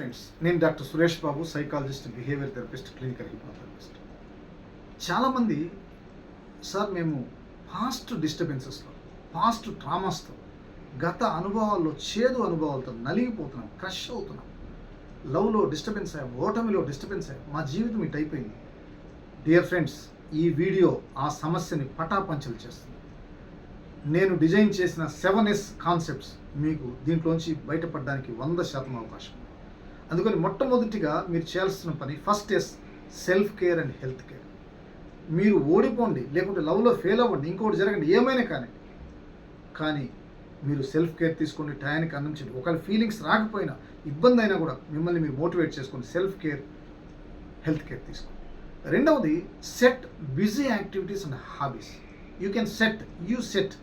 Friends నేను doctor Suresh Babu psychologist behaviour therapist clinical hypnotherapist చాలామంది sir మేము past డిస్టర్బెన్సెస్లో పాస్ట్ ట్రామాస్తో గత అనుభవాల్లో చేదు అనుభవాలతో నలిగిపోతున్నాం క్రష్ అవుతున్నాం. లవ్లో డిస్టర్బెన్స్ అయ్యాం ఓటమిలో డిస్టర్బెన్స్ అయ్యాం. మా జీవితం ఇటు అయిపోయింది. డియర్ ఫ్రెండ్స్ ఈ వీడియో ఆ సమస్యని పటాపంచలు చేస్తుంది. నేను డిజైన్ చేసిన సెవెన్ ఎస్ కాన్సెప్ట్స్ మీకు దీంట్లోంచి బయటపడడానికి వంద శాతం అవకాశం. ఉంది అందుకని మొట్టమొదటిగా మీరు చేయాల్సిన పని first is self care and health care మీరు ఓడిపోండి లేకుంటే లవ్లో ఫెయిల్ అవ్వండి ఇంకోటి జరగండి ఏమైనా కానీ కానీ మీరు సెల్ఫ్ కేర్ తీసుకోండి టయానికి అందించండి. ఒకవేళ ఫీలింగ్స్ రాకపోయినా ఇబ్బంది అయినా కూడా మిమ్మల్ని మీరు మోటివేట్ చేసుకోండి సెల్ఫ్ కేర్ హెల్త్ కేర్ తీసుకోండి. రెండవది set busy activities and hobbies you can set you set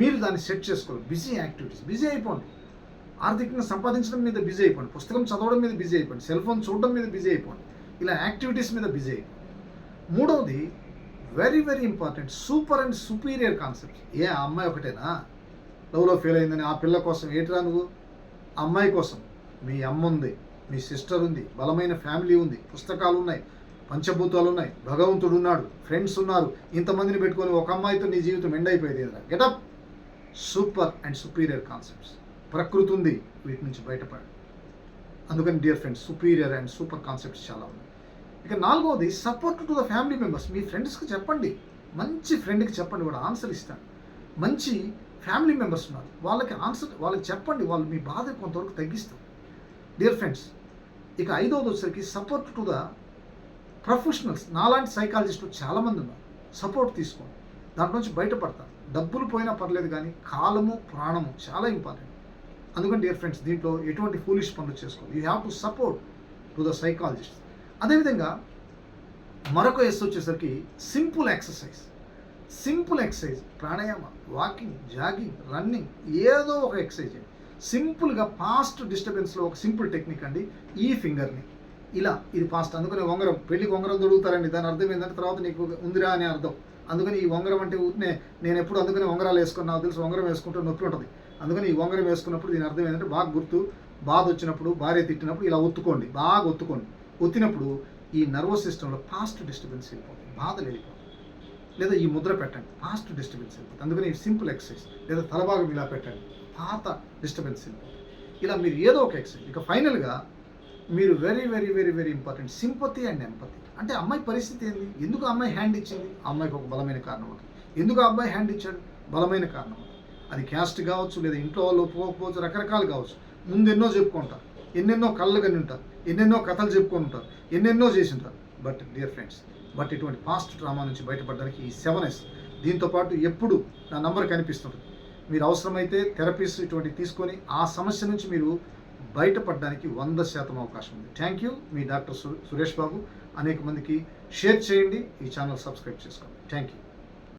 మీరు దాన్ని సెట్ చేసుకోవాలి. బిజీ యాక్టివిటీస్ బిజీ అయిపోండి. ఆర్థికంగా సంపాదించడం మీద బిజీ అయిపోండి. పుస్తకం చదవడం మీద బిజీ అయిపోండి. సెల్ ఫోన్ చూడడం మీద బిజీ అయిపోండి. ఇలా యాక్టివిటీస్ మీద బిజీ అయిపోండి. మూడవది very very important super and superior concept ఏ ఆ అమ్మాయి ఒకటేనా? లవ్లో ఫెయిల్ అయిందని ఆ పిల్ల కోసం ఏటిరా నువ్వు? అమ్మాయి కోసం. మీ అమ్మ ఉంది మీ సిస్టర్ ఉంది బలమైన ఫ్యామిలీ ఉంది పుస్తకాలు ఉన్నాయి పంచభూతాలు ఉన్నాయి భగవంతుడు ఉన్నాడు ఫ్రెండ్స్ ఉన్నారు ఇంతమందిని పెట్టుకొని ఒక అమ్మాయితో నీ జీవితం ఎండ్ అయిపోయేది get up super and superior concepts ప్రకృతి ఉంది వీటి నుంచి బయటపడ. అందుకని dear friends superior and super concepts చాలా ఉన్నాయి. ఇక నాలుగవది support to the family members మీ ఫ్రెండ్స్కి చెప్పండి. మంచి ఫ్రెండ్కి చెప్పండి వాడు ఆన్సర్ ఇస్తాడు. మంచి ఫ్యామిలీ మెంబర్స్ ఉన్నారు. వాళ్ళకి ఆన్సర్ వాళ్ళకి చెప్పండి వాళ్ళు మీ బాధ కొంతవరకు తగ్గిస్తారు. డియర్ ఫ్రెండ్స్ ఇక ఐదవది వచ్చేసరికి సపోర్ట్ టు ద ప్రొఫెషనల్స్ నాలాంటి సైకాలజిస్టులు చాలామంది ఉన్నారు. సపోర్ట్ తీసుకోండి. దాంట్లో నుంచి బయటపడతారు. డబ్బులు పోయినా పర్లేదు కానీ కాలము ప్రాణము చాలా ఇంపార్టెంట్ అందుకని డియర్ ఫ్రెండ్స్ దీంట్లో ఎటువంటి ఫూలిష్ పనులు చేసుకోవాలి you have to support to the psychologist అదేవిధంగా మరొక ఎస్ వచ్చేసరికి simple exercise simple exercise pranayama walking jogging running ఏదో ఒక ఎక్సర్సైజ్ చేయండి. సింపుల్గా పాస్ట్ డిస్టర్బెన్స్లో ఒక సింపుల్ టెక్నిక్ అండి ఈ ఫింగర్ని ఇలా ఇది పాస్ట్ అందుకని ఉంగరం పెళ్ళికి వంగరం దొరుకుతారండి దాని అర్థం ఏంటంటే తర్వాత నీకు ఉందిరా అనే అర్థం. అందుకని ఈ ఉంగరం అంటే ఊరినే నేను ఎప్పుడు అందుకని ఉంగరాలు వేసుకున్నా తెలుసు ఉంగరం వేసుకుంటే నొప్పి ఉంటుంది. అందుకని ఈ ఉంగరం వేసుకున్నప్పుడు దీని అర్థం ఏంటంటే బాగా గుర్తు బాధ వచ్చినప్పుడు భార్య తిట్టినప్పుడు ఇలా ఒత్తుకోండి బాగా ఒత్తుకోండి. ఒత్తినప్పుడు ఈ నర్వస్ సిస్టంలో పాస్ట్ డిస్టర్బెన్స్ వెళ్ళిపోతుంది బాధ వెళ్ళిపోతుంది లేదా ఈ ముద్ర పెట్టండి పాస్ట్ డిస్టర్బెన్స్ వెళ్ళిపోతుంది. అందుకని ఈ సింపుల్ ఎక్సర్సైజ్ లేదా తలభాగం ఇలా పెట్టండి పాత డిస్టర్బెన్స్ వెళ్ళిపోతుంది. ఇలా మీరు ఏదో ఒక ఎక్సర్సైజ్ ఇక ఫైనల్గా మీరు very very very very important sympathy and empathy అంటే అమ్మాయి పరిస్థితి ఏంది? ఎందుకు అమ్మాయి హ్యాండ్ ఇచ్చింది? ఆ అమ్మాయికి ఒక బలమైన కారణం ఉంటుంది ఎందుకు ఆ అబ్బాయి హ్యాండ్ ఇచ్చాడు? బలమైన కారణం అది క్యాస్ట్ కావచ్చు లేదా ఇంట్లో వాళ్ళు ఒప్పుకోకపోవచ్చు రకరకాలు కావచ్చు. ముందు ఎన్నో చెప్పుకుంటారు. ఎన్నెన్నో కళ్ళు కని ఉంటారు. ఎన్నెన్నో కథలు చెప్పుకొని ఉంటారు. ఎన్నెన్నో చేసి ఉంటారు. బట్ డియర్ ఫ్రెండ్స్ బట్ ఇటువంటి పాస్ట్ డ్రామా నుంచి బయటపడడానికి ఈ సెవెన్ ఎస్ దీంతో పాటు ఎప్పుడు నా నంబర్ కనిపిస్తుంటుంది. మీరు అవసరమైతే థెరపీస్ ఇటువంటి తీసుకొని ఆ సమస్య నుంచి మీరు బయటపడడానికి వంద శాతం అవకాశం ఉంది. థ్యాంక్ యూ మీ డాక్టర్ సురేష్ బాబు అనేక మందికి షేర్ చేయండి. ఈ ఛానల్ సబ్స్క్రైబ్ చేసుకోండి. Thank you